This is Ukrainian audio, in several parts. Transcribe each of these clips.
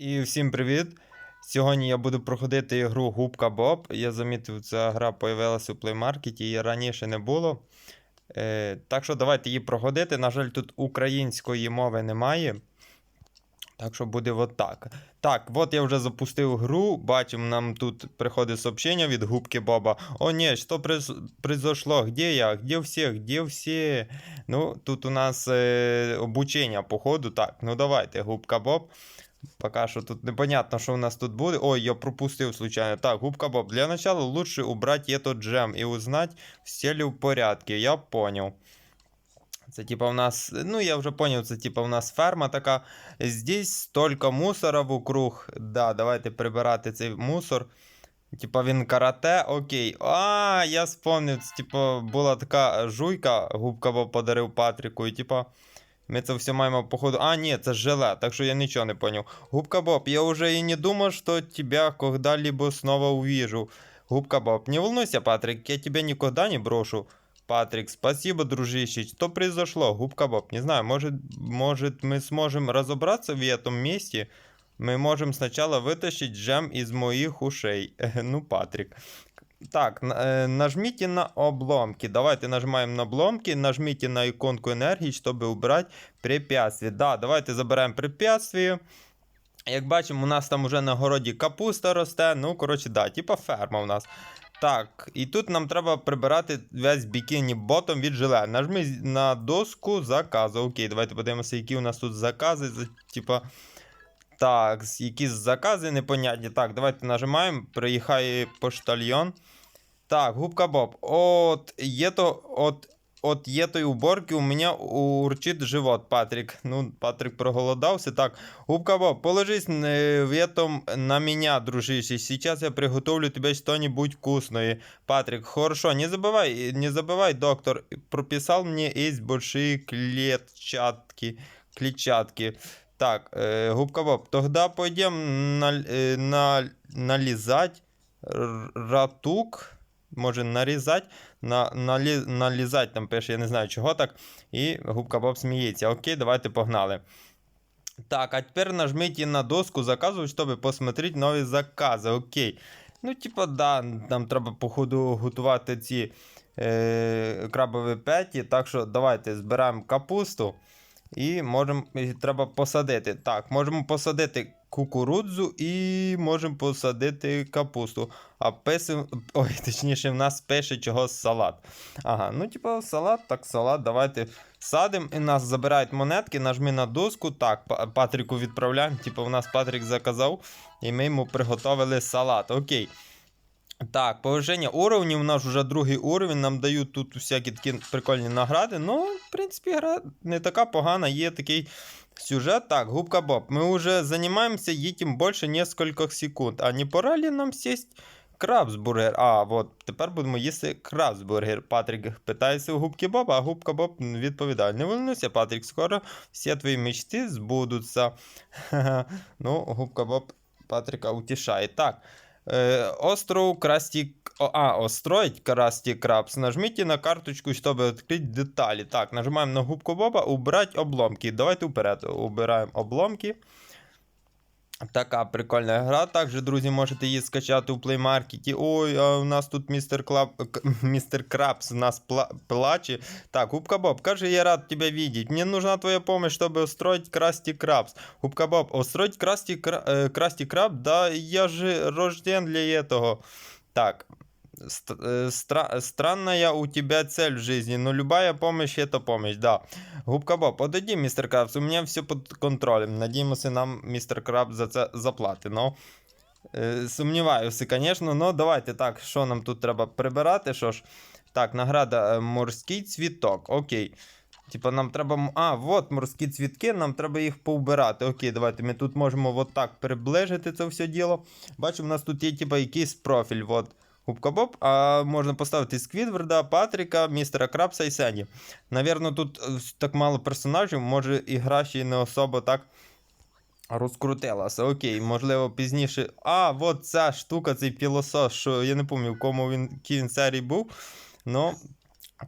І всім привіт! Сьогодні я буду проходити ігру Губка Боб. Я замітив, ця гра появилася у Market, її раніше не було. Е, так що давайте її проходити. На жаль, тут української мови немає. Так що буде от так. От я вже запустив гру. Бачимо, нам тут приходить сообщення від Губки Боба. О, ні, що произ- произошло? Где я? Где всі? Где всі? Ну, тут у нас е, обучення, походу. Так, ну давайте, Губка Боб. Пока що тут непонятно, що у нас тут буде. Ой, я пропустив случайно. Так, губка Боб. Для начала лучше убрать этот джем и узнать, все ли в порядке. Я понял. Це типа у нас, ну я вже поняв, це типа у нас ферма така. Здесь столько мусора вокруг. Да, давайте прибирати цей мусор. Типа він карате, окей. А, я вспомнив, це, типа була така жуйка, губка Боб подарив Патріку, і типа. Ми це все маємо походу. А, ні, це желе, так що я нічого не понял. Губка Боб, я уже и не думал, что тебя когда-либо снова увижу. Губка Боб, не волнуйся, Патрик, я тебя никогда не брошу. Патрик, спасибо, дружище. Что произошло? Губка Боб, не знаю, может, может мы сможем разобраться в этом месте? Мы можем сначала вытащить джем из моих ушей. Ну, Патрик. Так, на- э, нажмите на обломки. Давайте нажимаем на обломки, нажмите на иконку энергии, чтобы убрать препятствие. Да, давайте заберемо препятствие. Як бачимо, у нас там уже на городі капуста росте. Ну, коротше, да, типа ферма у нас. Так, і тут нам треба прибирати весь бікіні ботом від жиле. Нажми з- на доску заказу. Окей, давайте подивимося, які у нас тут закази. За- Типа. Так, з- якісь закази непонятні. Так, давайте нажимаємо. Приїхає поштальйон. Так, губка Боб. От є то, от, от є той уборки, у мене урчить живот, Патрик. Ну, Патрик проголодався. Так, губка Боб, положись э, в этом на меня, дружище. Сейчас я приготовлю тебе что-нибудь вкусное. Патрик, хорошо, не забывай, не забывай, доктор, прописал мне есть большие клетчатки. Клетчатки. Так, э, губка Боб, тогда пойдем на, э, на, нализать ратук. Може нарізати, на, налі, налізати, там пише, я не знаю чого так. І губка Боб сміється. Окей, давайте погнали. Так, а тепер нажмите на доску заказу, щоб посмотреть нові закази. Окей. Ну, типа, да, нам треба, походу, готувати ці е, крабові петі. Так що давайте збираємо капусту. І можемо, і треба посадити. Так, можемо посадити кукурудзу і можемо посадити капусту. А писи, ой, точніше, в нас пише чогось салат. Ага, ну типа салат, так салат, давайте садимо. І нас забирають монетки, нажми на доску. Так, Патріку відправляємо. Типа, в нас Патрік заказав, і ми йому приготовили салат. Окей. Так, повищення уровнів, у нас вже другий уровень, нам дають тут всякі такі прикольні награди. Ну, в принципі, гра не така погана, є такий сюжет. Так, губка Боб, ми вже займаємося этим більше нескольких секунд. А не пора ли нам сесть крабсбургер? А, от, тепер будемо їсти крабсбургер. Патрік питається у губки Боба, а губка Боб відповідає: Не волнуйся, Патрік, скоро всі твої мечти збудуться. ну, губка Боб Патріка утішає. Так. Э, остров Красти... о, А, остроить Красти Крабс. Нажмите на карточку, чтобы открыть детали. Так, нажимаем на губку Боба, убрать обломки. Давайте вперед. Убираємо обломки. Така прикольна гра. Також, друзі, можете її скачати у Play Market. Ой, а у нас тут містер Клаб... к- містер Крабс у нас пла... плаче. Так, Губка Боб, каже, я рад тебя видеть. Мне нужна твоя помощь, чтобы устроить Красти Крабс. Губка Боб, устроить Красти, Кра... э, Красти Краб? Да я же рожден для этого. Так, ст- э, стра- странная у тебя цель в жизни, но любая помощь это помощь, да. Губка Боб, подойди, мистер Крабс, у меня все под контролем. Надіємося, нам містер Крабс за це заплатить. Ну, е, сумніваюся, звісно, но давайте так, що нам тут треба прибирати, що ж. Так, награда е, морський цвіток, окей. Типа нам треба. А, от морські цвітки, нам треба їх повбирати. Окей, давайте ми тут можемо от так приближити це все діло. Бачимо, у нас тут є типа якийсь профіль. От. Губка Боб, а можна поставити Сквідварда, Патріка, містера Крабса і Сені. Навірно, тут е, так мало персонажів, може і гра ще не особо так розкрутилася. Окей, можливо, пізніше. А, от ця штука, цей пілосос, що я не пам'ятаю, в кому він він серії був. Ну,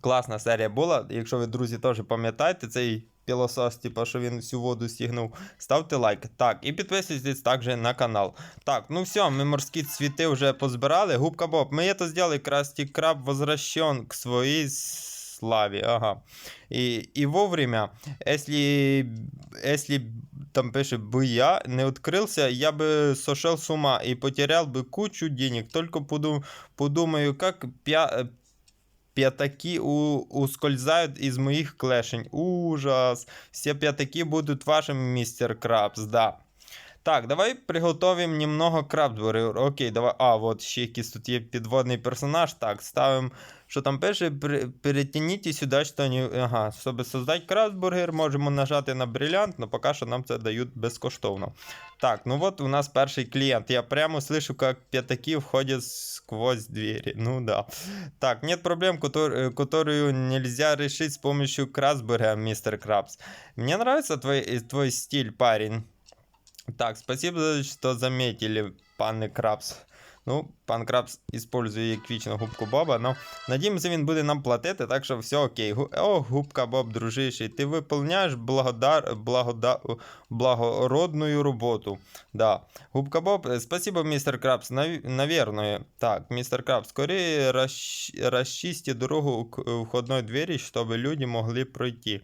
класна серія була. Якщо ви, друзі, теж пам'ятаєте, цей пілосос, типа, що він всю воду стігнув. Ставте лайк. Так, і підписуйтесь також на канал. Так, ну все, ми морські цвіти вже позбирали. Губка Боб, ми это сделали, Красти Краб возвращен к своей славе. Ага. И, и вовремя, если, если там пише, бы я не открылся, я бы сошел с ума и потерял бы кучу денег. Только подум, подумаю, как пя, пятаки у, ускользают из моих клешень. Ужас. Все пятаки будут вашими, мистер Крабс, да. Так, давай приготовим немного крабсбургерів. Окей, давай. А, от ще якийсь тут є підводний персонаж. Так, ставимо Що там пише? При- Перетягніть сюди що Ага, щоб создати крабсбургер, можемо нажати на бриллиант, але поки що нам це дають безкоштовно. Так, ну от у нас перший клієнт. Я прямо слышу, как пятаки входят сквозь двери. Ну да. Так, нет проблем, котор- э, которую нельзя решить с помощью крабсбургера, мистер Крабс. Мне нравится твой, э, твой стиль, парень. Так, спасибо, что заметили, пане Крабс. Ну, пан Крабс использує як вічно губку Боба, но надіємося, він буде нам платити, так що все окей. Гу- О, губка Боб, дружище, ти виповняєш благодар, благода, благородную роботу. Да. Губка Боб, э, спасибо, мистер Крабс, нав- наверное. Так, мистер Крабс, скорее расч... расчисти дорогу к э, входной двери, чтобы люди могли пройти.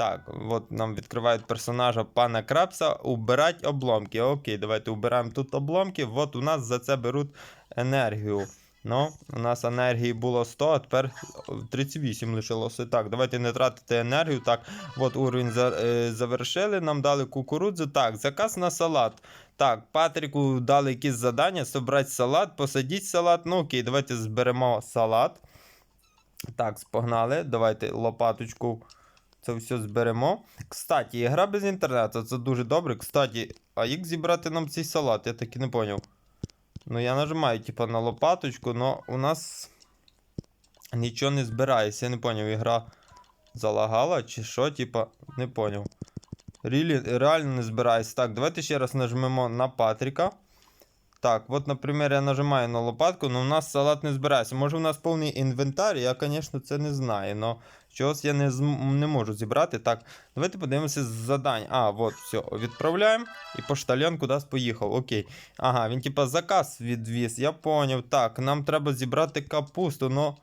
Так, от нам відкривають персонажа пана Крабса. Убирать обломки. Окей, давайте убираємо тут обломки. От у нас за це беруть енергію. Ну, у нас енергії було 100, а тепер 38 лишилося. Так, давайте не тратити енергію. Так, от уровень за, е, завершили, нам дали кукурудзу. Так, заказ на салат. Так, Патріку дали якісь завдання, собрати салат, посадіть салат. Ну окей, давайте зберемо салат. Так, спогнали. Давайте лопаточку. Це все зберемо. Кстати, гра без інтернету, це дуже добре. Кстати, а як зібрати нам цей салат? Я так і не поняв. Ну, я нажимаю, типа, на лопаточку, но у нас нічого не збирається. Я не поняв, ігра залагала чи що, типа, не поняв. Реально не збирається. Так, давайте ще раз нажмемо на Патріка. Так, от, наприклад, я нажимаю на лопатку, але у нас салат не збирається. Може, у нас повний інвентар, я, звісно, це не знаю, але чогось я не, не можу зібрати. Так, давайте подивимося з завдань. А, от, все, відправляємо. І поштальон кудись поїхав. Окей. Ага, він типа заказ відвіз, я поняв. Так, нам треба зібрати капусту, но.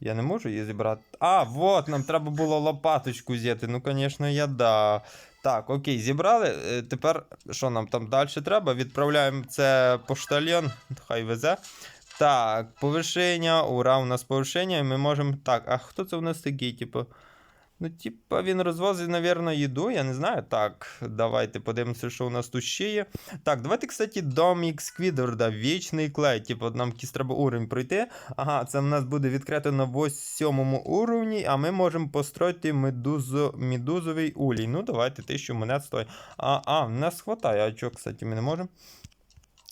Я не можу її зібрати. А, вот, нам треба було лопаточку взяти. Ну, звісно, я да. Так, окей, зібрали. Е, Тепер що нам там далі треба? Відправляємо це поштальйон, хай везе. Так, повишення, ура, у нас повишення, і ми можемо. Так, а хто це у нас такий, типу? Ну, типа, він розвозить, напевно, їду, я не знаю. Так, давайте подивимося, що у нас тут ще є. Так, давайте, кстати, домік Сквідварда, вічний клей. Типу, нам якийсь треба уровень пройти. Ага, це в нас буде відкрито на 8 уровні, а ми можемо построїти медузо, медузовий улій. Ну, давайте 1000 монет стоїть. А, а, в нас хватає. А що, кстати, ми не можемо?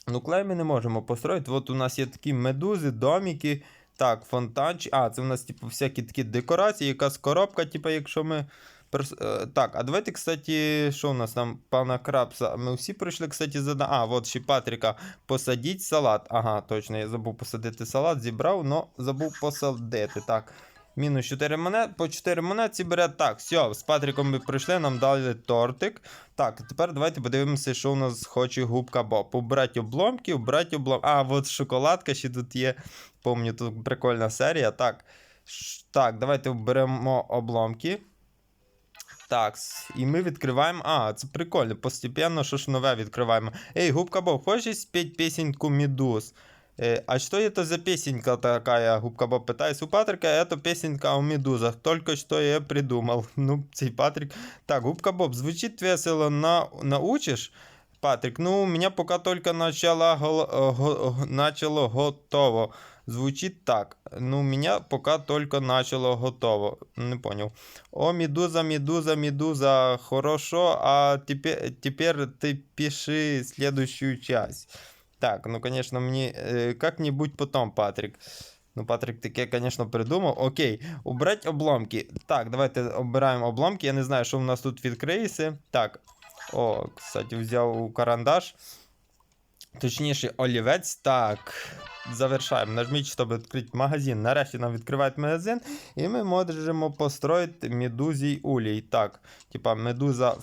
Ну, клей ми не можемо построїти. От у нас є такі медузи, доміки. Так, фонтанчик. А, це у нас, типу, всякі такі декорації, якась коробка, типу, якщо ми. е, Так, а давайте, кстати, що у нас там, пана Крабса? Ми всі пройшли, кстати, за... А, от ще Патріка. Посадіть салат. Ага, точно, я забув посадити салат, зібрав, но забув посадити. Так. Мінус 4 монет, по 4 монети бере. Так, все, з Патріком ми прийшли, нам дали тортик. Так, тепер давайте подивимося, що у нас хоче губка Боб. Убрати обломки, убрати обломки. А, от шоколадка ще тут є. Помню, тут прикольна серія. Так. Так, давайте беремо обломки. Так, і ми відкриваємо. А, це прикольно. Постепенно, що ж нове відкриваємо. Ей, губка Боб, хочеш спеть песенку Медуз? Э, а что это за песенка такая? Губка Боб пытается у Патрика. Это песенка о медузах. Только что я придумал. Ну, цей Патрик. Так, Губка Боб, звучит весело. На... Научишь? Патрик, ну, у меня пока только начало, гол- э, го- го- начало готово. Звучит так. Ну, у меня пока только начало готово. Не понял. О, медуза, медуза, медуза. Хорошо, а теперь, теперь ты пиши следующую часть. Так, ну, конечно, мне э, как-нибудь потом, Патрик. Ну, Патрик таке, конечно, придумав. Окей, убрать обломки. Так, давайте обираємо обломки. Я не знаю, що в нас тут відкриється. Так. О, кстати, взяв карандаш. Точніше, олівець. Так. Завершаємо. Нажміть, щоб відкрити магазин. Нарешті нам відкривають магазин, і ми можемо построїти медузій улій. Так, типа медуза,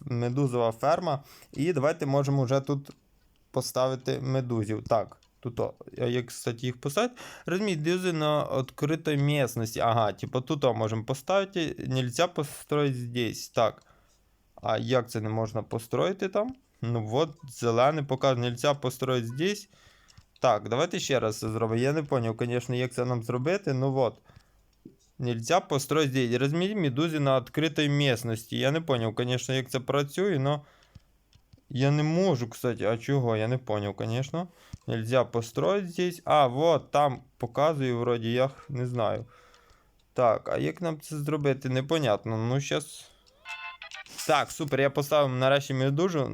медузова ферма. І давайте можемо вже тут поставити медузів. Так. Тут, як, кстати, їх поставити? Розумієте, медузи на відкритій місцевості. Ага, типа тут можемо поставити. Нельзя построить здесь. Так. А як це не можна построїти там? Ну от, зелений показує, нельзя построить здесь. Так, давайте ще раз це зробимо. Я не зрозумів, звісно, як це нам зробити. Ну от. Нельзя построить здесь. Розмір медузи на відкритій місцевості. Я не зрозумів, звісно, як це працює, но. Я не можу, кстати. А чого? Я не понял, конечно. Нельзя построить здесь. А, вот, там показує, вроді, я не знаю. Так, а як нам це зробити? Непонятно. Ну, щас. Так, супер, я поставив нарешті медузу.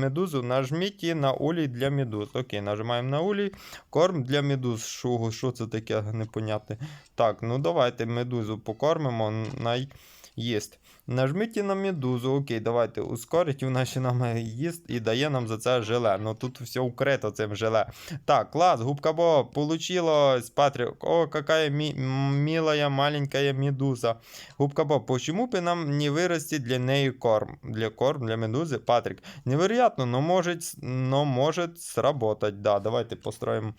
медузу. Нажміть і на улій для медуз. Окей, нажимаємо на улій. Корм для медуз. Що, що це таке непонятне? Так, ну давайте медузу покормимо. Най їсть. Нажміть на медузу. Окей, давайте ускорить. Вона ще нам їсть і дає нам за це желе. Ну тут все укрито цим желе. Так, класс, губка Боб, получилось, Патрик. О, какая ми- м- милая маленькая медуза. Губка Боб, почему бы нам не вырастить для неї корм? Для корм, для медузи? Патрик, невероятно, но может, с- но может сработать. Да, давайте построїмо.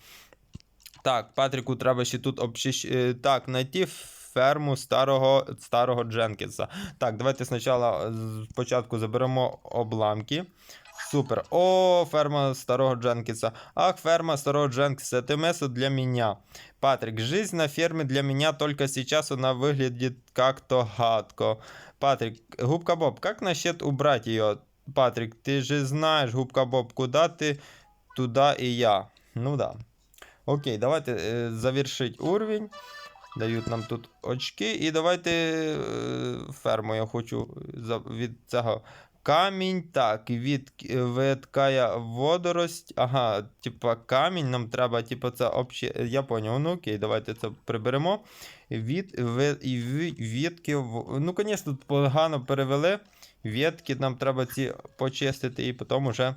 Так, Патріку треба ще тут обчищ... е, Так, знайти ферму старого, старого Дженкінса. Так, давайте спочатку спочатку заберемо обламки. Супер. О, ферма старого Дженкинса. Ах, ферма старого Дженкинса, это место для меня. Патрик, жизнь на ферме для меня только сейчас она выглядит как-то гадко. Патрик, губка Боб, как насчет убрать ее? Патрик, ты же знаешь, губка Боб, куда ты, туда и я. Ну да. Окей, давайте е, завершить уровень. Дають нам тут очки. І давайте е, ферму я хочу від цього. Камінь, так, від, відкая водорость. Ага, типа камінь, нам треба, типа, це обще... Я поняв, ну окей, давайте це приберемо. Від, і відки. Ну, звісно, тут погано перевели. Відки нам треба ці почистити, і потім вже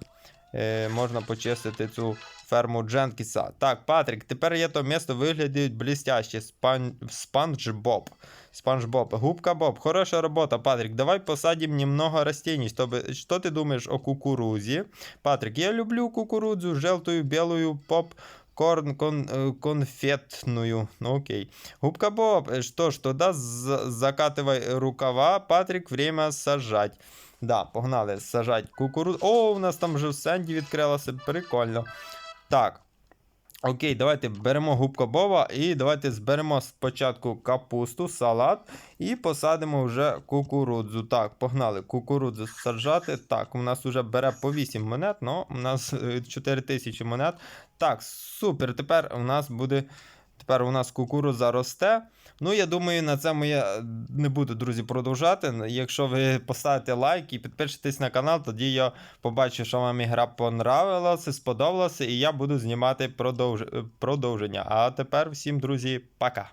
е, можна почистити цю ферму Дженкіса. Так, Патрік, тепер є то місто виглядає блістяще. Спан... Спанч Боб. Спанч Боб. Губка Боб. Хороша робота, Патрик. Давай посадим немного растений. Чтобы... Что ты думаешь о кукурузе? Патрик, я люблю кукурузу, желтую, белую, поп, корн кон, э, конфетную. Ну окей. Губка Боб, э, что ж, тогда з- закатывай рукава. Патрик, время сажать. Да, погнали сажать кукурудзу. О, у нас там вже в Сенді відкрилося. Прикольно. Так. Окей, давайте беремо губка Боба і давайте зберемо спочатку капусту, салат і посадимо вже кукурудзу. Так, погнали. Кукурудзу саджати. Так, у нас вже бере по 8 монет, але у нас 4 тисячі монет. Так, супер. Тепер у нас буде. Тепер у нас кукурудза росте. Ну, я думаю, на цьому я е, не буду, друзі, продовжати. Якщо ви поставите лайк і підпишетесь на канал, тоді я побачу, що вам ігра понравилася, сподобалася, і я буду знімати продовж... продовження. А тепер всім, друзі, пока.